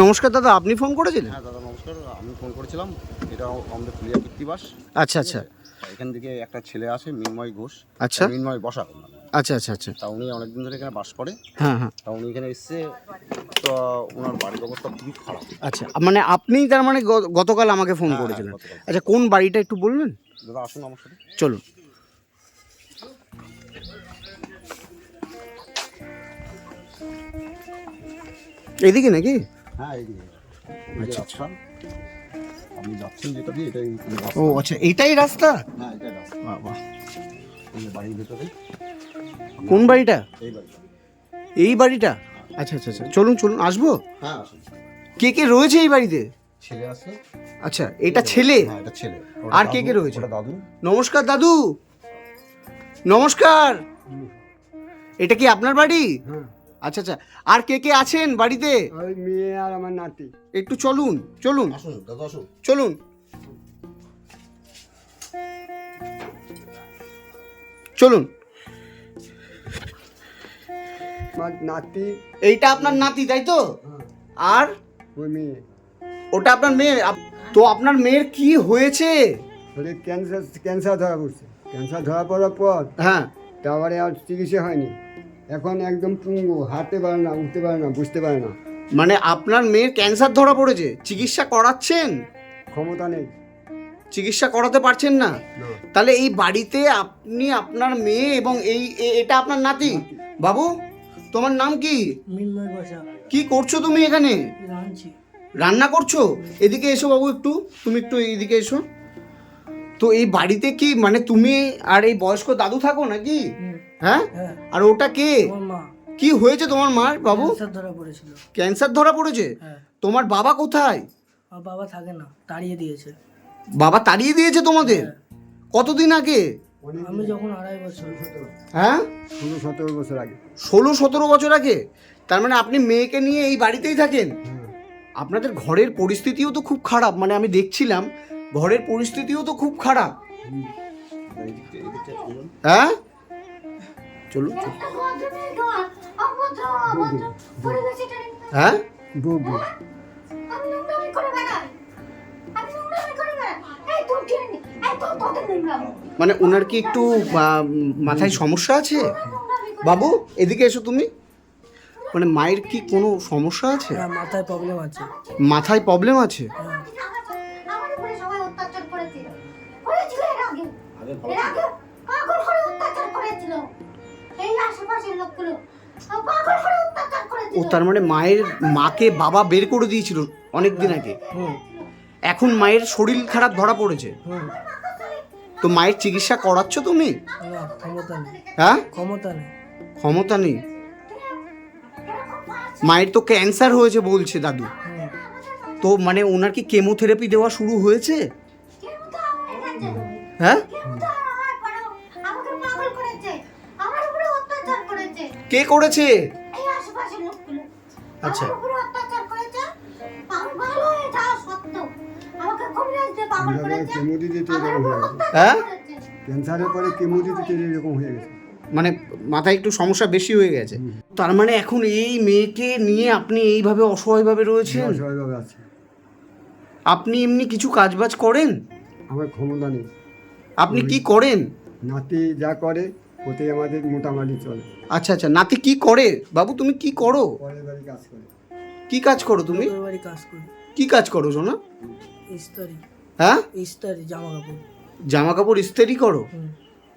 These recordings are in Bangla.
নমস্কার দাদা আপনি ফোন করেছিলেন? হ্যাঁ দাদা নমস্কার। আমি ফোন করেছিলাম। এটা আমাদের ফুলিয়া কীর্তিবাস আচ্ছা আচ্ছা। এখান থেকে একটা ছেলে আসে মিনময় ঘোষ। আচ্ছা। মিনময় বসা আচ্ছা আচ্ছা আচ্ছা। তা উনি অনেকদিন ধরে এখানে বাস করে। হ্যাঁ হ্যাঁ। তা উনি এখানে এসছে তো ওনার বাড়ির অবস্থা খুবই খারাপ। আচ্ছা মানে আপনি তার মানে গতকাল আমাকে ফোন হ্যাঁ, করেছিলেন। হ্যাঁ, আচ্ছা কোন বাড়িটা একটু বলবেন? দাদা আসুন আমার সাথে। চলুন। এদিকে নাকি? হ্যাঁ এই যে এই আপনি যাচ্ছেন যেটা দিয়ে এটাই ও আচ্ছা এটাই রাস্তা? হ্যাঁ এটাই রাস্তা। বাহ, বাহ। বাড়ির ভেতরে। কোন বাড়িটা? এই বাড়িটা। এই বাড়িটা? আচ্ছা আচ্ছা আচ্ছা। চলুন চলুন আসব? হ্যাঁ কে কে রয়েছে এই বাড়িতে? ছেলে আছে। আচ্ছা এটা ছেলে? হ্যাঁ এটা ছেলে। আর কে কে রয়েছে? দাদু। নমস্কার দাদু। নমস্কার। এটা কি আপনার বাড়ি? আচ্ছা আচ্ছা। আর কে কে আছেন বাড়িতে? ওই মেয়ে আর আমার নাতি। একটু চলুন চলুন। আসুন দাদা আসুন। চলুন। চলুন। আমার নাতি। এইটা আপনার নাতি তাই তো? আর? ওই মেয়ে। ওটা আপনার মেয়ে। আপ- তো আপনার মেয়ের কি হয়েছে? ওদের ক্যান্সার ক্যান্সার ধরা পড়ছে। ক্যান্সার ধরা পড়ার পর হ্যাঁ। তারপরে আর চিকিৎসা হয়নি। এখন একদম পুঙ্গু হাঁটতে পারে না উঠতে পারে না বুঝতে পারে না। মানে আপনার মেয়ের ক্যান্সার ধরা পড়েছে চিকিৎসা করাচ্ছেন? ক্ষমতা নেই। চিকিৎসা করাতে পারছেন না? তাহলে এই বাড়িতে আপনি আপনার মেয়ে এবং এই এ- এটা আপনার নাতি? বাবু তোমার নাম কি? কি করছ তুমি এখানে? রান্না করছ? এদিকে এসো বাবু একটু তুমি একটু এইদিকে এসো। তো এই বাড়িতে কি মানে তুমি আর এই বয়স্ক দাদু থাকো নাকি? হ্যাঁ? হ্যাঁ। আর ওটা কে? কি হয়েছে তোমার মার বাবু? ক্যান্সার ধরা পড়েছিল। ক্যান্সার ধরা পড়েছে? হ্যাঁ। তোমার বাবা কোথায়? বাবা থাকে না তাড়িয়ে দিয়েছে। বাবা তাড়িয়ে দিয়েছে তোমাদের? কতদিন আগে? আমি যখন আড়াই বছর হ্যাঁ? ষোলো সতেরো বছর আগে। ষোলো সতেরো বছর আগে? তার মানে আপনি মেয়েকে নিয়ে এই বাড়িতেই থাকেন? আপনাদের ঘরের পরিস্থিতিও তো খুব খারাপ। মানে আমি দেখছিলাম ঘরের পরিস্থিতিও তো খুব খারাপ। হ্যাঁ? নেই। হ্যাঁ? নোংরামি? মানে ওনার কি একটু মাথায় সমস্যা আছে? বাবু এদিকে এসো তুমি। মানে মায়ের কি কোনো সমস্যা আছে? হ্যাঁ মাথায় প্রবলেম আছে। মাথায় প্রবলেম আছে? আগে। ও তার মানে মায়ের মাকে বাবা বের করে দিয়েছিল অনেক দিন আগে এখন মায়ের শরীর খারাপ ধরা পড়েছে। তো মায়ের চিকিৎসা করাচ্ছ তুমি? ক্ষমতা নেই। হ্যাঁ? ক্ষমতা নেই। ক্ষমতা নেই? মায়ের তো ক্যান্সার হয়েছে বলছে দাদু। তো মানে ওনার কি কেমোথেরাপি দেওয়া শুরু হয়েছে? হ্যাঁ? গেছে অত্যাচার হ্যাঁ? করেছে। ক্যান্সারের পরে কেমো দিতে এরকম হয়ে গেছে। মানে মাথায় একটু সমস্যা বেশি হয়ে গেছে। তার মানে এখন এই মেয়েকে নিয়ে আপনি এইভাবে অসহায়ভাবে রয়েছেন? সবাইভাবে আছে। আপনি এমনি কিছু কাজবাজ করেন? আমার ক্ষমতা নেই। আপনি কি করেন? নাতি যা করে ওতেই আমাদের মোটামুটি চলে। আচ্ছা আচ্ছা নাতি কি করে? বাবু তুমি কি করো? পরের বাড়ি কাজ করে। কি কাজ করো তুমি? তোর বাড়ি কাজ করি। কি কাজ করো সোনা? ইস্তারি। হ্যাঁ? ইস্তারি জামা কাপড় জামা কাপড় ইস্ত্রি করো? হুম।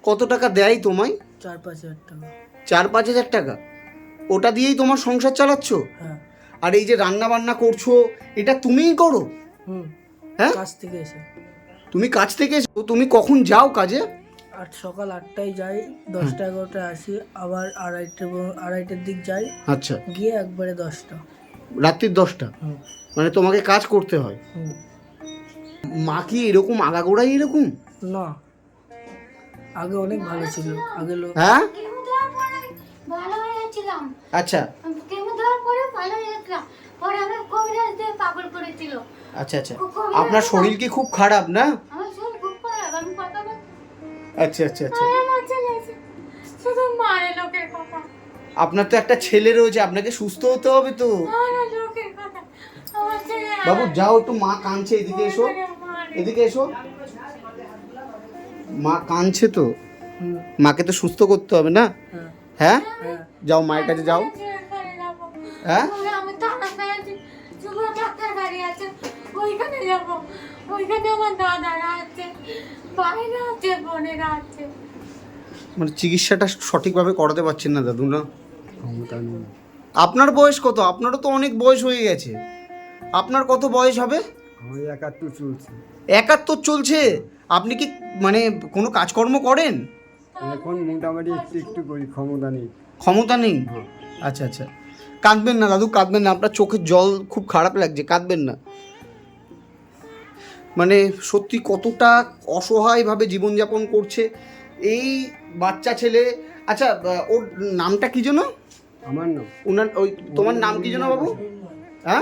কত টাকা দেয় তোমায়? চার পাঁচ হাজার টাকা। চার পাঁচ হাজার টাকা? ওটা দিয়েই তোমার সংসার চালাচ্ছ? হ্যাঁ। আর এই যে রান্না বান্না করছ এটা তুমিই করো? হুম। হ্যাঁ? কাজ থেকে এসে। তুমি কাজ থেকে এসো, তুমি কখন যাও কাজে? আট সকাল আটটায় যাই দশটা এগারোটায় আসি আবার আড়াইটে আড়াইটের দিক যাই। আচ্ছা। গিয়ে একবারে দশটা। রাত্রির দশটা? মানে তোমাকে কাজ করতে হয়? মা কি এরকম আগাগোড়াই এরকম? না। আগে অনেক ভালো ছিল। আগে লোক হ্যাঁ? ভালো হয়েছিলাম আচ্ছা। কেমো দেওয়ার পরে ভালো হয়েছিলাম পরে আমি কবিরাজ দিয়ে পাগল করেছিল আচ্ছা আচ্ছা। আপনার শরীর কি খুব খারাপ না? আমার আচ্ছা আচ্ছা আচ্ছা। শুধু মায়ের লোকের কথা। আপনার তো একটা ছেলে রয়েছে আপনাকে সুস্থ হতে হবে তো। আমার লোকের কথা। বাবু যাও একটু মা কাঁদছে এদিকে এসো। এদিকে এসো। মা কাঁদছে তো। মাকে তো সুস্থ করতে হবে না? হ্যাঁ। হ্যাঁ? হ্যাঁ। যাও মায়ের কাছে যাও। হ্যাঁ ওইখানে যাব। ওইখানে আমার দাদারা আছে ভাইরা আছে বোনেরা আছে। মানে চিকিৎসাটা সঠিকভাবে করাতে পারছেন না দাদু না আপনার বয়স কত? আপনারও তো অনেক বয়স হয়ে গেছে। আপনার কত বয়স হবে? একাত্তর চলছে। একাত্তর চলছে? আপনি কি মানে কোনো কাজকর্ম করেন? এখন মোটামুটি একটু একটু করি ক্ষমতা নেই। ক্ষমতা নেই? হ্যাঁ। আচ্ছা আচ্ছা। কাঁদবেন না দাদু কাঁদবেন না। আপনার চোখের জল খুব খারাপ লাগছে কাঁদবেন না। মানে সত্যি কতটা অসহায়ভাবে জীবনযাপন করছে। এই বাচ্চা ছেলে আচ্ছা ওর নামটা কি যেন? আমার না উনার ওই তোমার নাম কি যেন বাবু? হ্যাঁ?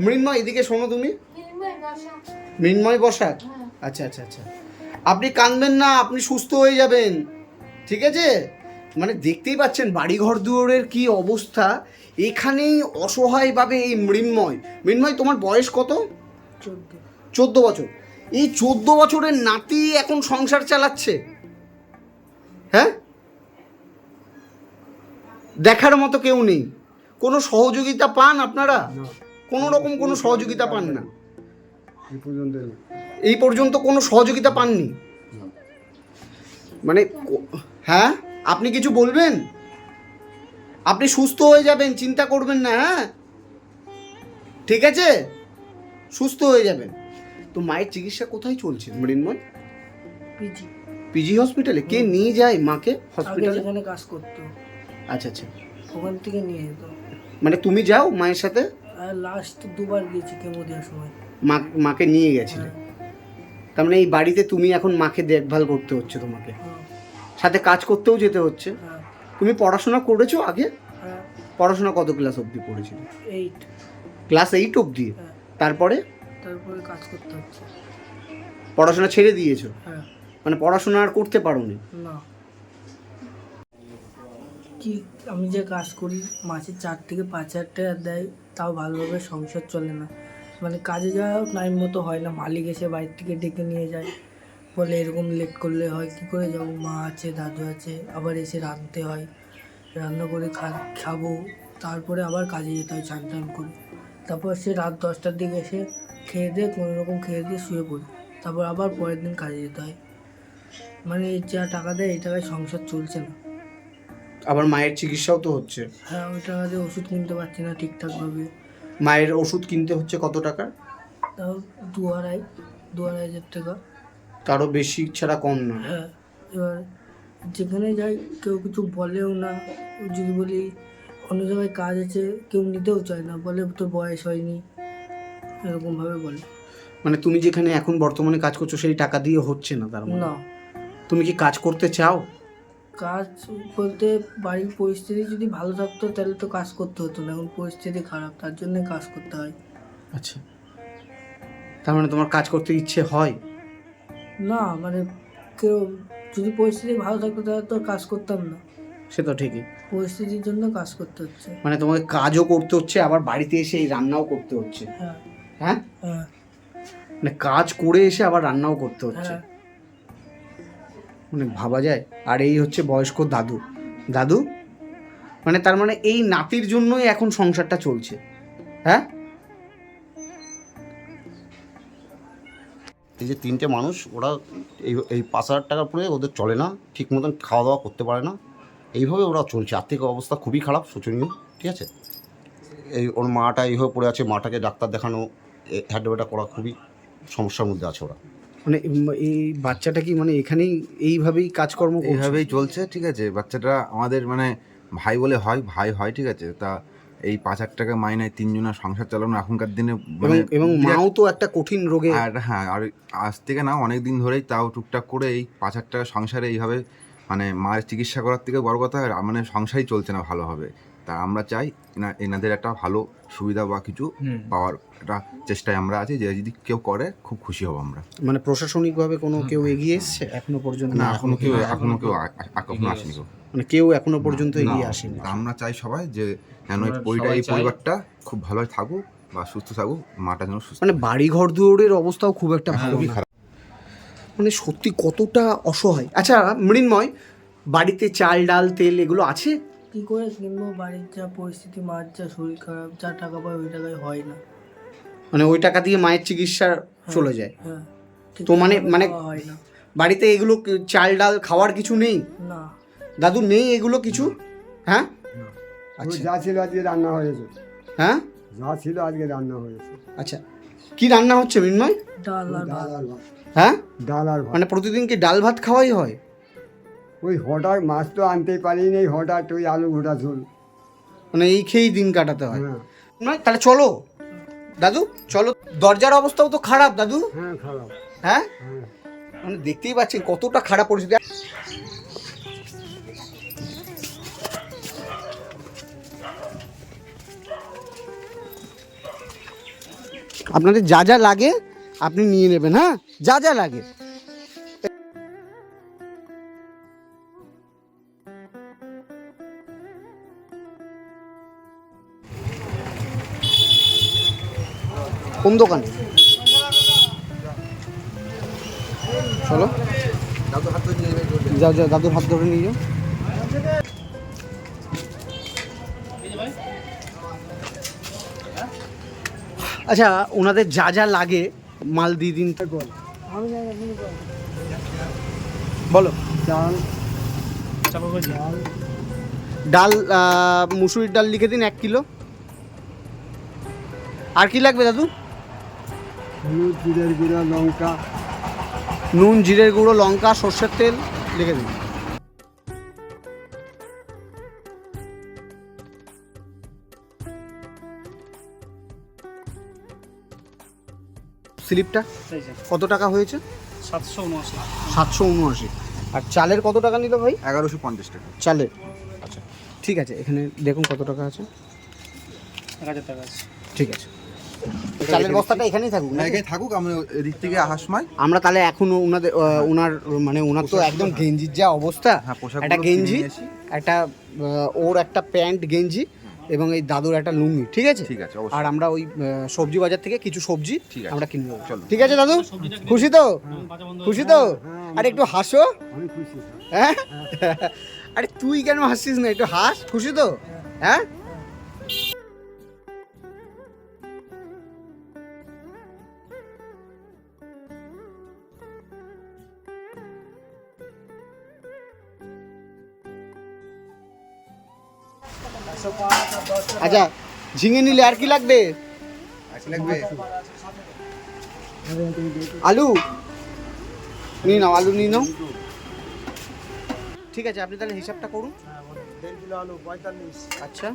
মৃন্ময় এদিকে শোনো তুমি। বসা মৃন্ময় বসাক। আচ্ছা আচ্ছা আচ্ছা। আপনি কাঁদবেন না আপনি সুস্থ হয়ে যাবেন। ঠিক আছে? মানে দেখতেই পাচ্ছেন বাড়িঘর দুয়ারের কি অবস্থা। এখানেই অসহায়ভাবে এই মৃন্ময়। মৃন্ময় তোমার বয়স কত? চোদ্দ। চোদ্দ বছর। এই চোদ্দ বছরের নাতি এখন সংসার চালাচ্ছে? হ্যাঁ? দেখার মতো কেউ নেই। কোনো সহযোগিতা পান আপনারা? কোনো রকম কোনো সহযোগিতা পান না। এই পর্যন্ত কোনো সহযোগিতা পাননি? মানে হ্যাঁ? আপনি কিছু বলবেন? আপনি সুস্থ হয়ে যাবেন চিন্তা করবেন না হ্যাঁ? ঠিক আছে? সুস্থ হয়ে যাবেন। তো মায়ের চিকিৎসা কোথায় চলছে মৃন্ময়? পিজি। পিজি হসপিটালে কে নিয়ে যায় মাকে হসপিটালে যেখানে কাজ করতো। আচ্ছা আচ্ছা। ওখান থেকে নিয়ে যেত। মানে তুমি যাও মায়ের সাথে? লাস্ট দুবার গিয়েছি কেমো দেওয়ার সময়। মা মাকে নিয়ে গেছিলে? হ্যাঁ, তার মানে এই বাড়িতে তুমি এখন মাকে দেখভাল করতে হচ্ছে তোমাকে? হ্যাঁ, সাথে কাজ করতেও যেতে হচ্ছে? হ্যাঁ, তুমি পড়াশোনা করেছ আগে? পড়াশোনা কত ক্লাস অবধি পড়েছিলে? এইট ক্লাস এইট অবধি? হ্যাঁ। তারপরে তারপরে কাজ করতে হচ্ছে। পড়াশোনা ছেড়ে দিয়েছ? হ্যাঁ। মানে পড়াশোনা আর করতে পারোনি? না। কি আমি যে কাজ করি মাসে চার থেকে পাঁচ হাজার টাকা দেয় তাও ভালোভাবে সংসার চলে না। মানে কাজে যাওয়া টাইম মতো হয় না মালিক এসে বাড়ির থেকে ডেকে নিয়ে যায়। বলে এরকম লেট করলে হয় কি করে যাব? মা আছে দাদু আছে আবার এসে রাঁধতে হয়। রান্না করে খা খাব তারপরে আবার কাজে যেতে হয় চান টান করে। তারপর সে রাত দশটার দিকে এসে খেয়ে দিয়ে কোনো রকম খেয়ে দিয়ে শুয়ে পড়ি। তারপর আবার পরের দিন কাজে যেতে হয়। মানে এই যা টাকা দেয় এই টাকায় সংসার চলছে না। আবার মায়ের চিকিৎসাও তো হচ্ছে। হ্যাঁ ওই টাকা দিয়ে ওষুধ কিনতে পারছি না ঠিকঠাকভাবে। মায়ের ওষুধ কিনতে হচ্ছে কত টাকা? তাও দু আড়াই দু আড়াই হাজার টাকা। তারও বেশি ছাড়া কম না। হ্যাঁ এবার যেখানে যাই কেউ কিছু বলেও না। যদি বলি অন্য জায়গায় কাজ আছে কেউ নিতেও চায় না বলে তোর বয়স হয়নি এরকমভাবে বলে। মানে তুমি যেখানে এখন বর্তমানে কাজ করছ সেই টাকা দিয়ে হচ্ছে না তার মানে? না। তুমি কি কাজ করতে চাও? কাজ বলতে বাড়ির পরিস্থিতি যদি ভালো থাকতো তাহলে তো কাজ করতে হতো না এখন পরিস্থিতি খারাপ তার জন্য কাজ করতে হয়। আচ্ছা। তার মানে তোমার কাজ করতে ইচ্ছে হয়? না মানে কেউ যদি পরিস্থিতি ভালো থাকতো তাহলে তো কাজ করতাম না। সে তো ঠিকই। পরিস্থিতির জন্য কাজ করতে হচ্ছে। মানে তোমাকে কাজও করতে হচ্ছে আবার বাড়িতে এসে এই রান্নাও করতে হচ্ছে। হ্যাঁ। হ্যাঁ? হ্যাঁ। মানে কাজ করে এসে আবার রান্নাও করতে হচ্ছে। হ্যাঁ। মানে ভাবা যায়। আর এই হচ্ছে বয়স্ক দাদু। দাদু? মানে তার মানে এই নাতির জন্যই এখন সংসারটা চলছে। হ্যাঁ? এই যে তিনটে মানুষ ওরা এই এই পাঁচ হাজার টাকার পরে ওদের চলে না ঠিক মতন খাওয়া দাওয়া করতে পারে না। এইভাবে ওরা চলছে। আর্থিক অবস্থা খুবই খারাপ শোচনীয় ঠিক আছে? এই ওর মাটা এইভাবে পড়ে আছে মাটাকে ডাক্তার দেখানো হ্যাডবেটা করা খুবই সমস্যার মধ্যে আছে ওরা। মানে এই- বাচ্চাটা কি মানে এখানেই এইভাবেই কাজকর্ম এইভাবেই চলছে ঠিক আছে? বাচ্চাটা আমাদের মানে ভাই বলে হয় ভাই হয় ঠিক আছে? তা এই পাঁচ হাজার টাকা মাইনায় তিনজনের সংসার চালানো এখনকার দিনে এবং মানে এবং মাও তো একটা কঠিন রোগে আর হ্যাঁ আর আজ থেকে না অনেক দিন ধরেই তাও টুকটাক করে এই পাঁচ হাজার টাকা সংসারে এইভাবে মানে মায়ের চিকিৎসা করার থেকে বড় কথা মানে সংসারই চলছে না ভালোভাবে। তা আমরা চাই না এনাদের একটা ভালো সুবিধা বা কিছু পাওয়ার একটা চেষ্টায় আমরা আছি যে যদি কেউ করে খুব খুশি হব আমরা। মানে প্রশাসনিকভাবে কোনো কেউ এগিয়ে এসছে? এখনও পর্যন্ত না এখনও কেউ এখনও কেউ এখনও আসেনি কেউ। মানে কেউ এখনও পর্যন্ত এগিয়ে আসেনি। তা আমরা চাই সবাই যে যেন এই পরিটা এই পরিবারটা খুব ভালোই থাকুক বা সুস্থ থাকুক মাটা যেন সুস্থ মানে বাড়ি ঘর দুয়ারের অবস্থাও খুব একটা ভালো খুবই না। খারাপ। মানে সত্যি কতটা অসহায়। আচ্ছা মৃন্ময় বাড়িতে চাল ডাল তেল এগুলো আছে? কি করে কিনবো বাড়ির যা পরিস্থিতি মার যা শরীর খারাপ যা টাকা পায় ওই টাকায় হয় না। মানে ওই টাকা দিয়ে মায়ের চিকিৎসা চলে যায়। হ্যাঁ। তো মানে- মানে- হয় না। বাড়িতে এগুলো চাল ডাল খাওয়ার কিছু নেই? না। দাদু নেই এগুলো কিছু? হ্যাঁ? আচ্ছা। যা ছিল আজকে রান্না হয়েছে। হ্যাঁ? যা ছিল আজকে রান্না হয়েছে। আচ্ছা। কি রান্না হচ্ছে মৃন্ময়? ডাল আর ডাল আর ভাত। হ্যাঁ? ডাল আর ভাত। মানে প্রতিদিন কি ডাল ভাত খাওয়াই হয়? ওই হঠাৎ মাছ তো আনতেই পারিনি হঠাৎ ওই আলু ঘোটা ঝোল। মানে এই খেয়েই দিন কাটাতে হয়। হ্যাঁ। নয় তাহলে চলো। দাদু চলো। দরজার অবস্থাও তো খারাপ দাদু। হ্যাঁ খারাপ। হ্যাঁ? হ্যাঁ। মানে দেখতেই পাচ্ছেন কতটা খারাপ পরিস্থিতি। আপনাদের যা যা লাগে আপনি নিয়ে নেবেন হ্যাঁ? যা যা লাগে। কোন দোকানে? চলো। যাও যাও, দাদুর হাত ধরে নিয়ে যাও। আচ্ছা ওনাদের যা যা লাগে মাল দিয়ে দিন বলো। চাল ডাল আহ, মুসুরির ডাল লিখে দিন এক কিলো। আর কি লাগবে দাদু? হলুদ জিরের গুঁড়া লঙ্কা। নুন জিরের গুঁড়ো লঙ্কা সর্ষের তেল লিখে দিন। স্লিপটা? কত টাকা হয়েছে? সাতশো উনআশি। সাতশো উনআশি। আর চালের কত টাকা নিল ভাই? এগারোশো পঞ্চাশ টাকা। চালের? আচ্ছা ঠিক আছে এখানে দেখুন কত টাকা আছে। এক হাজার টাকা আছে। ঠিক আছে। চালের বস্তাটা এখানেই থাকুক নাকি? এখানে থাকুক আমি এদিক থেকে আসার সময় আমরা তাহলে এখন ওনাদের ওনার মানে ওনার তো একদম গেঞ্জির যা অবস্থা হ্যাঁ, একটা গেঞ্জি একটা ওর একটা প্যান্ট গেঞ্জি এবং এই দাদুর একটা লুঙ্গি ঠিক আছে? ঠিক আছে, আর আমরা ওই সবজি বাজার থেকে কিছু সবজি ঠিক আছে। আমরা কিনে নেব ঠিক আছে দাদু? খুশি তো? খুশি তো? আর একটু হাসো। খুশি হ্যাঁ। আরে তুই কেন হাসছিস না? একটু হাস খুশি তো? হ্যাঁ? আচ্ছা ঝিঙে নিলে আর কি লাগবে? আলু। নিয়ে নাও আলু নিয়ে নাও। ঠিক আছে আপনি তাহলে হিসাবটা করুন। দেড় কিলো আলু পঁয়তাল্লিশ আচ্ছা।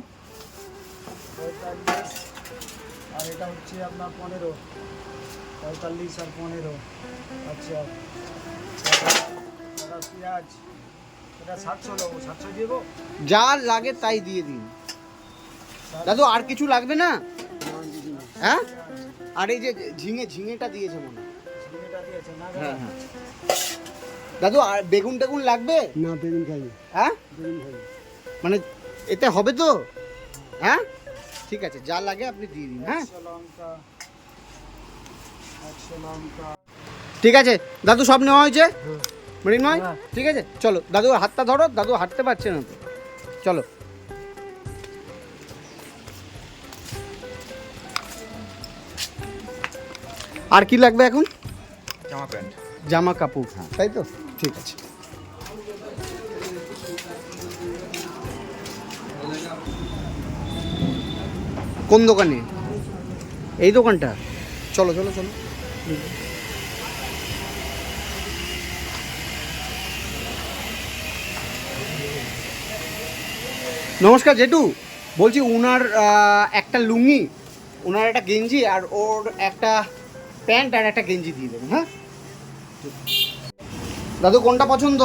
পঁয়তাল্লিশ আর এটা হচ্ছে আপনার পনেরো পঁয়তাল্লিশ আর পনেরো। আচ্ছা পেঁয়াজ এটা সাতশো দেবো সাতশো দেবো। যা লাগে তাই দিয়ে দিন। দাদু আর কিছু লাগবে না? হ্যাঁ? আর এই যে ঝিঙে ঝিঙেটা দিয়েছে মনে হয়। এটা দিয়েছে না হ্যাঁ হ্যাঁ। দাদু আর বেগুন টেগুন লাগবে? না বেগুন খাই হ্যাঁ? মানে এতে হবে তো? হ্যাঁ? ঠিক আছে যা লাগে আপনি দিয়ে দিন হ্যাঁ? ঠিক আছে দাদু সব নেওয়া হয়েছে? মৃন্ময় ঠিক আছে চলো দাদু হাতটা ধরো দাদু হাঁটতে পারছে না তো। চলো। আর কি লাগবে এখন? জামা প্যান্ট। জামা কাপড়। তাই তো? ঠিক আছে। কোন দোকানে? এই দোকানটা? চলো চলো চলো। নমস্কার জেঠু। বলছি ওনার একটা লুঙ্গি ওনার একটা গেঞ্জি আর ওর একটা প্যান্ট আর একটা গেঞ্জি দিয়ে দেবেন হ্যাঁ? দাদু, কোনটা পছন্দ?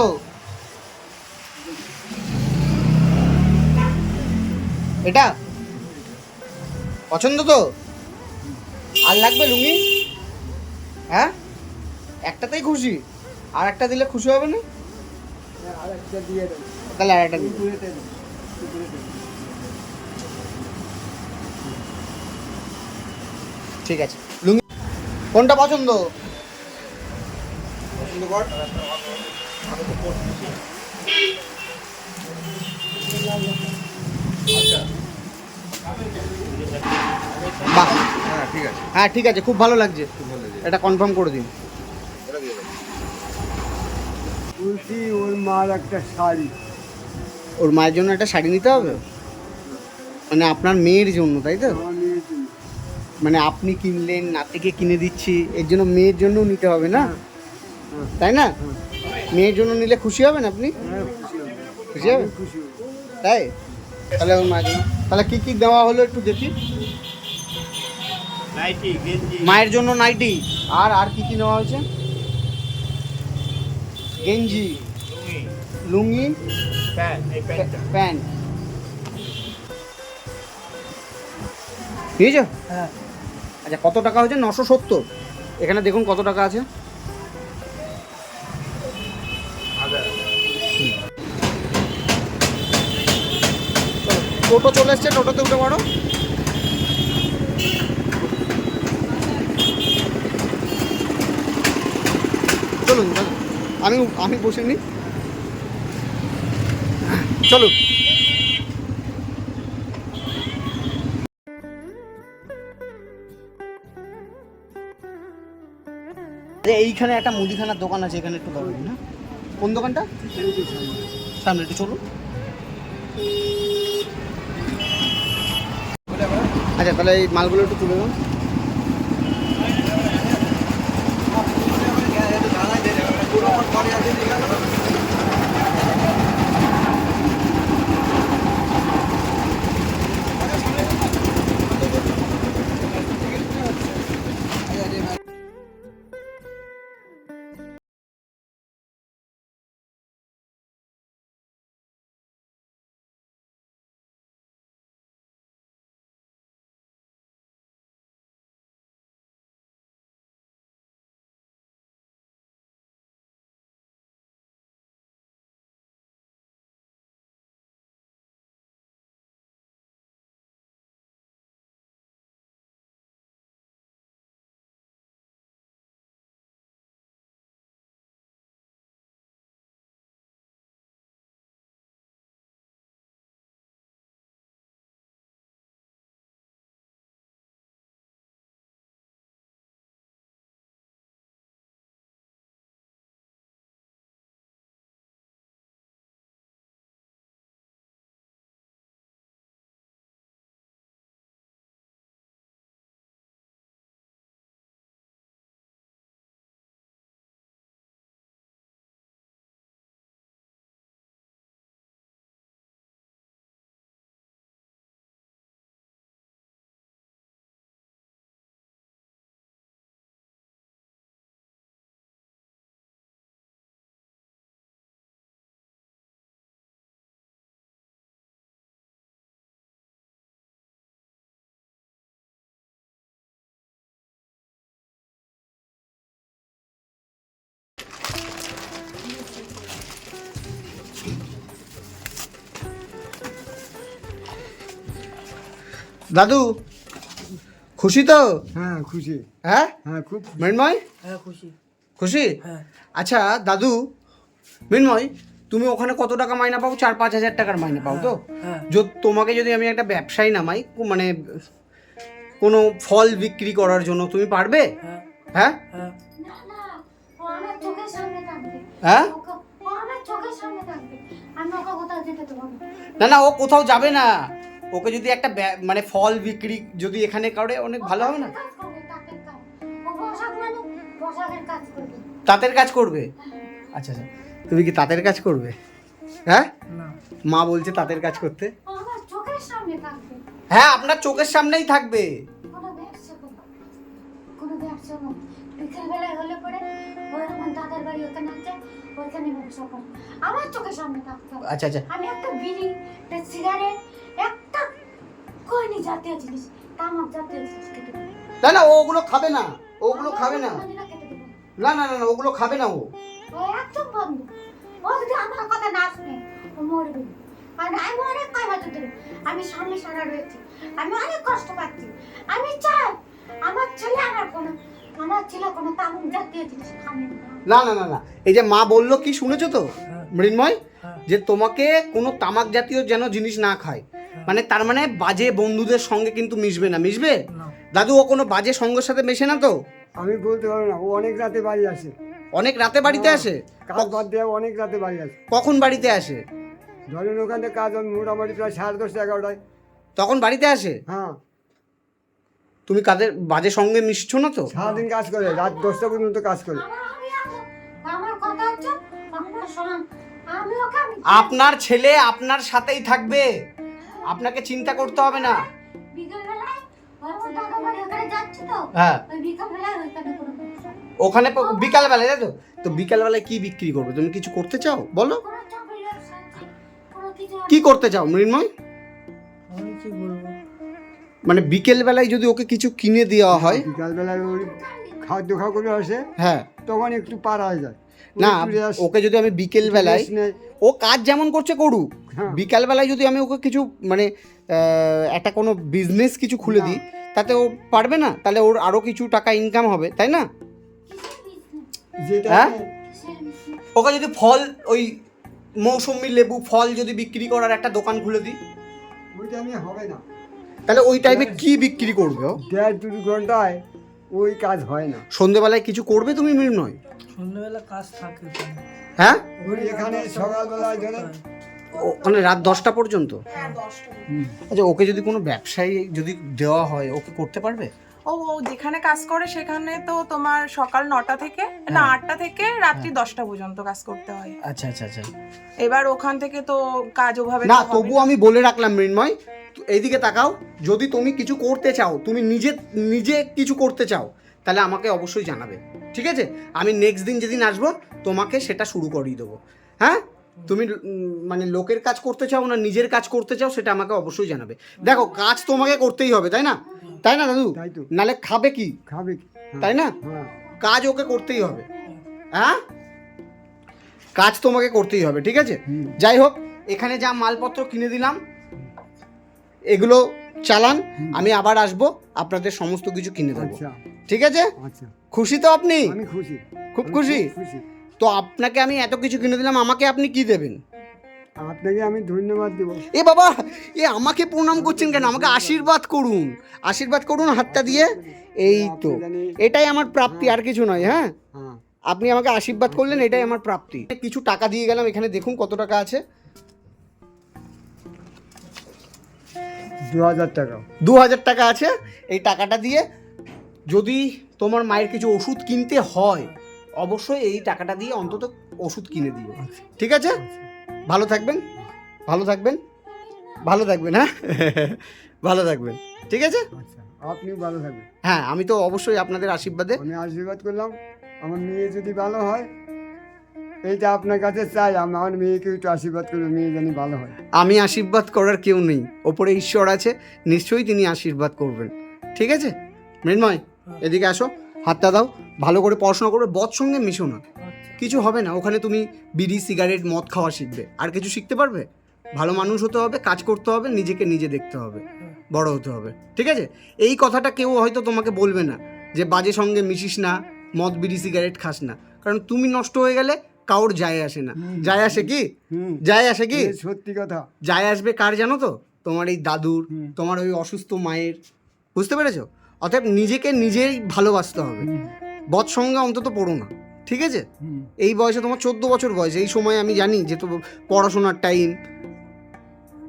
এটা? পছন্দ তো? আর লাগবে লুঙ্গি? হ্যাঁ? একটাতেই খুশি। আর একটা দিলে খুশি হবে না? তাহলে আর একটা ঠিক আছে। কোনটা পছন্দ? বাহ। হ্যাঁ ঠিক আছে। হ্যাঁ ঠিক আছে খুব ভালো লাগছে। এটা কনফার্ম করে দিন। বলছি ওর মার একটা শাড়ি। ওর মায়ের জন্য একটা শাড়ি নিতে হবে? মানে আপনার মেয়ের জন্য তাই তো। মানে আপনি কিনলেন নাতিকে কিনে দিচ্ছি এর জন্য মেয়ের জন্যও নিতে হবে না? তাই না? মেয়ের জন্য নিলে খুশি হবেন আপনি? খুশি হবে হবেন? তাই? তাহলে তাহলে কি কি দেওয়া হলো একটু দেখি? মায়ের জন্য নাইটি। আর আর কি কি নেওয়া হয়েছে? গেঞ্জি। লুঙ্গি? প্যান্ট। নিয়েছো? হ্যাঁ। আচ্ছা কত টাকা হয়েছে? নশো সত্তর। এখানে দেখুন কত টাকা আছে। টোটো চলে এসছে, টোটোতে উঠে পড়ো। চলুন আমি আমি বসে নি। চলুন। এইখানে একটা মুদিখানার দোকান আছে, এখানে একটু দাঁড়ান না কোন দোকানটা? সামনে একটু চলুন। আচ্ছা তাহলে এই মালগুলো একটু তুলে দাও দাদু খুশি তো? হ্যাঁ খুশি। হ্যাঁ? হ্যাঁ খুব মৃন্ময়? হ্যাঁ খুশি। খুশি? হ্যাঁ। আচ্ছা দাদু মৃন্ময় তুমি ওখানে কত টাকা মাইনা পাও? চার পাঁচ হাজার টাকার মাইনা পাও তো? হ্যাঁ যদি তোমাকে যদি আমি একটা ব্যবসায়ী নামাই মানে কোনো ফল বিক্রি করার জন্য তুমি পারবে? হ্যাঁ। হ্যাঁ? হ্যাঁ। হ্যাঁ? না না ও কোথাও যাবে না। ওকে যদি একটা ব্যা- মানে ফল বিক্রি যদি এখানে করে অনেক ভালো হবে না? তাঁতের কাজ করবে তাঁতের কাজ। করবে। আচ্ছা আচ্ছা। তুমি কি তাঁতের কাজ করবে? হ্যাঁ? মা বলছে তাঁতের কাজ করতে। হ্যাঁ আপনার চোখের সামনেই থাকবে। কোনো ব্যবসা কোনো ব্যবসা না বিকেলবেলায় হলে পরে ওখানে আছে। ওইখানে ব্যবসা করবে আমার চোখের সামনে থাকতে আচ্ছা আচ্ছা। আমি একটা বিড়ি একটা সিগারেট একটা কোয়নি জাতীয় জিনিস তামাক জাতীয় জিনিস খেতে না না ওগুলো খাবে না ওগুলো খাবে। না। না না না ওগুলো খাবে না ও। ও একদম বন্ধ। ও যদি আমার কথা না শুনে ও মরবে। কারণ আমি অনেক কয় বছর ধরে আমি স্বামী সারা রয়েছি আমি অনেক কষ্ট পাচ্ছি। আমি চাই আমার ছেলে আমার কোনো আমার ছেলে কোনো তামুক জাতীয় জিনিস খাবে না। না না না এই যে মা বলল কি শুনেছো তো? হ্যাঁ। মৃন্ময়? হ্যাঁ। যে তোমাকে কোনো তামাক জাতীয় যেন জিনিস না খায়। মানে তার মানে বাজে বন্ধুদের সঙ্গে কিন্তু মিশবে না। মিশবে? দাদু ও কোনো বাজে সঙ্গের সাথে মেশে না তো? আমি বলতে পারব না। ও অনেক রাতে বাড়ি আসে। অনেক রাতে বাড়িতে আসে? কাজ বাদ দিয়ে অনেক রাতে বাড়ি আসে। কখন বাড়িতে আসে? ধরেন ওখানে কাজ হয় মোটামুটি প্রায় সাড়ে দশটা এগারোটায়। তখন বাড়িতে আসে? হ্যাঁ। তুমি কাদের বাজে সঙ্গে মিশছো না তো? সারাদিন কাজ করে রাত দশটা পর্যন্ত কাজ করে। আপনার ছেলে আপনার সাথেই থাকবে। আপনাকে চিন্তা করতে হবে না। হ্যাঁ। ওখানে বিকালবেলায় তাই তো? তো বিকালবেলায় কি বিক্রি করবে? তুমি কিছু করতে চাও? বলো। কি করতে চাও মৃন্ময়? আমি কি বলব? মানে বিকেল বেলায় যদি ওকে কিছু কিনে দেওয়া হয় বিকালবেলায় ওই খাদ্য খাওয়া করে আসে হ্যাঁ। তখন একটু পার হয়ে যায়। না ওকে যদি আমি বিকেল বেলায় ও কাজ যেমন করছে করুক। হ্যাঁ। বিকাল বেলায় যদি আমি ওকে কিছু মানে একটা কোনো বিজনেস কিছু খুলে দিই তাতে ও পারবে না? তাহলে ওর আরও কিছু টাকা ইনকাম হবে তাই না? যেটা হ্যাঁ? ওকে যদি ফল ওই মৌসুমি লেবু ফল যদি বিক্রি করার একটা দোকান খুলে দিই? ওইটা আমি হবে না। তাহলে ওই টাইমে কি বিক্রি করবে ও? দেড় দু ঘন্টায় ওই কাজ হয় না। সন্ধেবেলায় কিছু করবে তুমি মৃন্ময় সন্ধ্যেবেলা কাজ থাকে ওখানে। হ্যাঁ? ওই এখানে সকালবেলায় ধরেন ওখানে রাত দশটা পর্যন্ত? আচ্ছা ওকে যদি কোনো ব্যবসায়ী যদি দেওয়া হয় ওকে করতে পারবে? ও ও যেখানে কাজ করে সেখানে তো তোমার সকাল নটা থেকে না হ্যাঁ। আটটা থেকে রাত্রি দশটা পর্যন্ত কাজ করতে হয়। আচ্ছা আচ্ছা আচ্ছা। এবার ওখান থেকে তো কাজ ওভাবে না তো হবে তবু আমি বলে রাখলাম মৃন্ময় এইদিকে তাকাও যদি তুমি কিছু করতে চাও তুমি নিজে নিজে কিছু করতে চাও তাহলে আমাকে অবশ্যই জানাবে ঠিক আছে? আমি নেক্সট দিন যেদিন আসব তোমাকে সেটা শুরু করিয়ে দেবো। হ্যাঁ? তুমি মানে লোকের কাজ করতে চাও না নিজের কাজ করতে চাও সেটা আমাকে অবশ্যই জানাবে। দেখো কাজ তোমাকে করতেই হবে তাই না? তাই না দাদু? নালে খাবে কি? খাবে কি? হ্যাঁ, তাই না? হ্যাঁ। কাজ ওকে করতেই হবে। হ্যাঁ? কাজ তোমাকে করতেই হবে ঠিক আছে? যাই হোক এখানে যা মালপত্র কিনে দিলাম এগুলো চালান আমি আবার আসব আপনাদের সমস্ত কিছু কিনে দেবো। আচ্ছা। ঠিক আছে? আচ্ছা। খুশি তো আপনি? খুশি। খুব খুশি? খুশি। তো আপনাকে আমি এত কিছু কিনে দিলাম আমাকে আপনি কি দেবেন? আপনাকে আমি ধন্যবাদ দেবো। এ বাবা এ আমাকে প্রণাম করছেন কেন? আমাকে আশীর্বাদ করুন। আশীর্বাদ করুন হাতটা দিয়ে। এই তো। এটাই আমার প্রাপ্তি আর কিছু নয় হ্যাঁ? হ্যাঁ। আপনি আমাকে আশীর্বাদ করলেন এটাই আমার প্রাপ্তি। কিছু টাকা দিয়ে গেলাম এখানে দেখুন কত টাকা আছে। দু হাজার টাকা। দু হাজার টাকা আছে এই টাকাটা দিয়ে যদি তোমার মায়ের কিছু ওষুধ কিনতে হয় অবশ্যই এই টাকাটা দিয়ে অন্তত ওষুধ কিনে দিও। ঠিক আছে? ভালো থাকবেন ভালো থাকবেন ভালো থাকবেন হ্যাঁ? ভালো থাকবেন। ঠিক আছে? আচ্ছা। আপনিও ভালো থাকবেন। হ্যাঁ আমি তো অবশ্যই আপনাদের আশীর্বাদে আমি আশীর্বাদ করলাম। আমার মেয়ে যদি ভালো হয় এইটা আপনার কাছে চাই আমি আমার মেয়েকে একটু আশীর্বাদ করবে মেয়ে জানি ভালো হয়। আমি আশীর্বাদ করার কেউ নেই ওপরে ঈশ্বর আছে নিশ্চয়ই তিনি আশীর্বাদ করবেন। ঠিক আছে? মৃন্ময় এদিকে আসো হাতটা দাও ভালো করে পড়াশোনা করবে বদ সঙ্গে মিশো না। কিছু হবে না ওখানে তুমি বিড়ি সিগারেট মদ খাওয়া শিখবে। আর কিছু শিখতে পারবে? ভালো মানুষ হতে হবে কাজ করতে হবে নিজেকে নিজে দেখতে হবে বড় হতে হবে। ঠিক আছে? এই কথাটা কেউ হয়তো তোমাকে বলবে না যে বাজে সঙ্গে মিশিস না মদ বিড়ি সিগারেট খাস না। কারণ তুমি নষ্ট হয়ে গেলে কাউর যায় আসে না। যায় আসে কি? যায় আসে কি? সত্যি কথা। যায় আসবে কার জানো তো? তোমার এই দাদুর তোমার ওই অসুস্থ মায়ের। বুঝতে পেরেছ? অতএব নিজেকে নিজেই ভালোবাসতে হবে। বৎসঙ্গা অন্তত পড়ো না ঠিক আছে? এই বয়সে তোমার চোদ্দ বছর বয়স এই সময় আমি জানি যে তো পড়াশোনার টাইম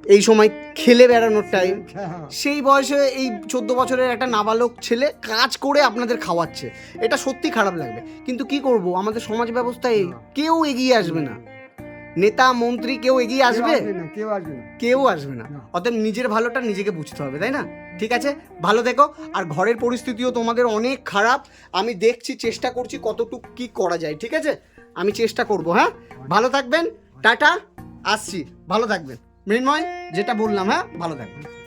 এই সময় খেলে বেড়ানোর টাইম হ্যাঁ, হ্যাঁ। সেই বয়সে এই চোদ্দ বছরের একটা নাবালক ছেলে কাজ করে আপনাদের খাওয়াচ্ছে। এটা সত্যি খারাপ লাগবে। কিন্তু কি করব? আমাদের সমাজ ব্যবস্থায় কেউ এগিয়ে আসবে না। নেতা মন্ত্রী কেউ এগিয়ে আসবে? কেউ আসবে না। কেউ আসবে না। না। অতএব নিজের ভালোটা নিজেকে বুঝতে হবে তাই না? ঠিক আছে? ভালো দেখো আর ঘরের পরিস্থিতিও তোমাদের অনেক খারাপ। আমি দেখছি চেষ্টা করছি কতটুকু কি করা যায় ঠিক আছে? আমি চেষ্টা করব হ্যাঁ? ভালো থাকবেন। টাটা। আসছি। ভালো থাকবেন। মৃন্ময় যেটা বললাম হ্যাঁ? ভালো থাকবেন।